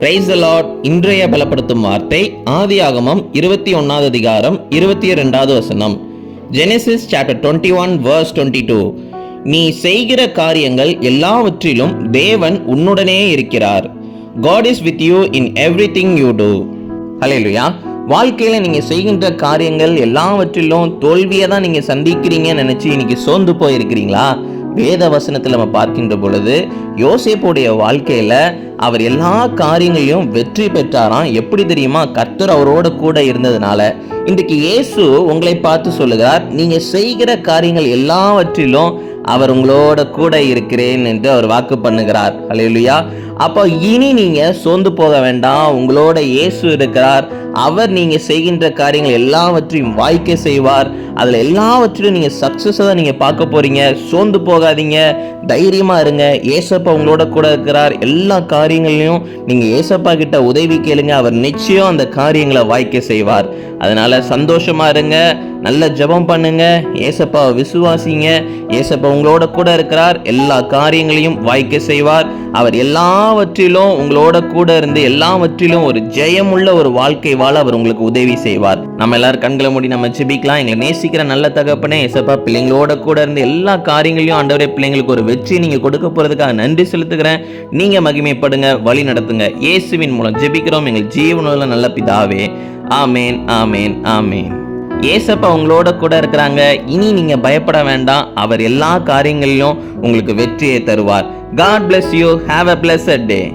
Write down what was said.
Price Lord இன்றைய பலப்படுத்தும் வார்த்தை ஆதியாகமம் இருபத்தி ஒன்னாவது அதிகாரம் இருபத்தி ரெண்டாவது வசனம். Genesis chapter twenty one verse twenty two நீ செய்கிற காரியங்கள் எல்லாவற்றிலும் தேவன் உன்னுடனே இருக்கிறார். God is with you in everything you do hallelujah வாழ்க்கையில் நீங்கள் செய்கின்ற காரியங்கள் எல்லாவற்றிலும் தோல்வியை தான் நீங்கள் சந்திக்கிறீங்கன்னு நினச்சி இன்னைக்கு சோர்ந்து போயிருக்கிறீங்களா? வேத வசனத்தில் நம்ம பார்க்கின்ற பொழுது யோசேப்புடைய வாழ்க்கையில் அவர் எல்லா காரியங்களையும் வெற்றி பெற்றாராம். எப்படி தெரியுமா? கர்த்தர் அவரோட கூட இருந்ததுனால. இன்றைக்கு இயேசு உங்களை பார்த்து சொல்லுகிறார் நீங்கள் செய்கிற காரியங்கள் எல்லாவற்றிலும் அவர் உங்களோட கூட இருக்கிறேன் என்று அவர் வாக்கு பண்ணுகிறார். அலையிலுயா அப்போ இனி நீங்கள் சோர்ந்து போக வேண்டாம். உங்களோட இயேசு இருக்கிறார். அவர் நீங்கள் செய்கின்ற காரியங்கள் எல்லாவற்றையும் வாய்க்க செய்வார். அதில் எல்லாவற்றிலும் நீங்கள் சக்ஸஸை தான் நீங்கள் பார்க்க போறீங்க. சோர்ந்து போகாதீங்க. தைரியமாக இருங்க. ஏசப்பா உங்களோட கூட இருக்கிறார். எல்லா காரியங்களையும் நீங்கள் ஏசப்பா கிட்ட உதவி கேளுங்க. அவர் நிச்சயம் அந்த காரியங்களை வாய்க்க செய்வார். அதனால் சந்தோஷமாக இருங்க. நல்ல ஜெபம் பண்ணுங்க. ஏசப்பா விசுவாசிங்க. ஏசப்பா உங்களோட கூட இருக்கிறார். எல்லா காரியங்களையும் வாய்க்க செய்வார். அவர் எல்லாவற்றிலும் உங்களோட கூட இருந்து எல்லாவற்றிலும் ஒரு ஜெயமுள்ள ஒரு வாழ்க்கை வாழ அவர் உங்களுக்கு உதவி செய்வார். நம்ம எல்லாரும் கண்களை மூடி நம்ம ஜெபிக்கலாம். எங்களை நேசிக்கிற நல்ல தகப்பனே ஏசப்பா பிள்ளைங்களோட கூட இருந்து எல்லா காரியங்களையும் ஆண்டவரே பிள்ளைங்களுக்கு ஒரு வெற்றி நீங்க கொடுக்க போறதுக்காக நன்றி செலுத்துகிறேன். நீங்க மகிமைப்படுங்க வழி நடத்துங்க. இயேசுவின் மூலம் ஜெபிக்கிறோம். எங்கள் ஜீவனுள்ள நல்ல பிதாவே. ஆமேன் ஆமேன் ஆமேன். ஏசப்பா உங்களோட கூட இருக்கிறாங்க. இனி நீங்க பயப்பட வேண்டாம். அவர் எல்லா காரியங்களிலும் உங்களுக்கு வெற்றியை தருவார். God bless you have a blessed day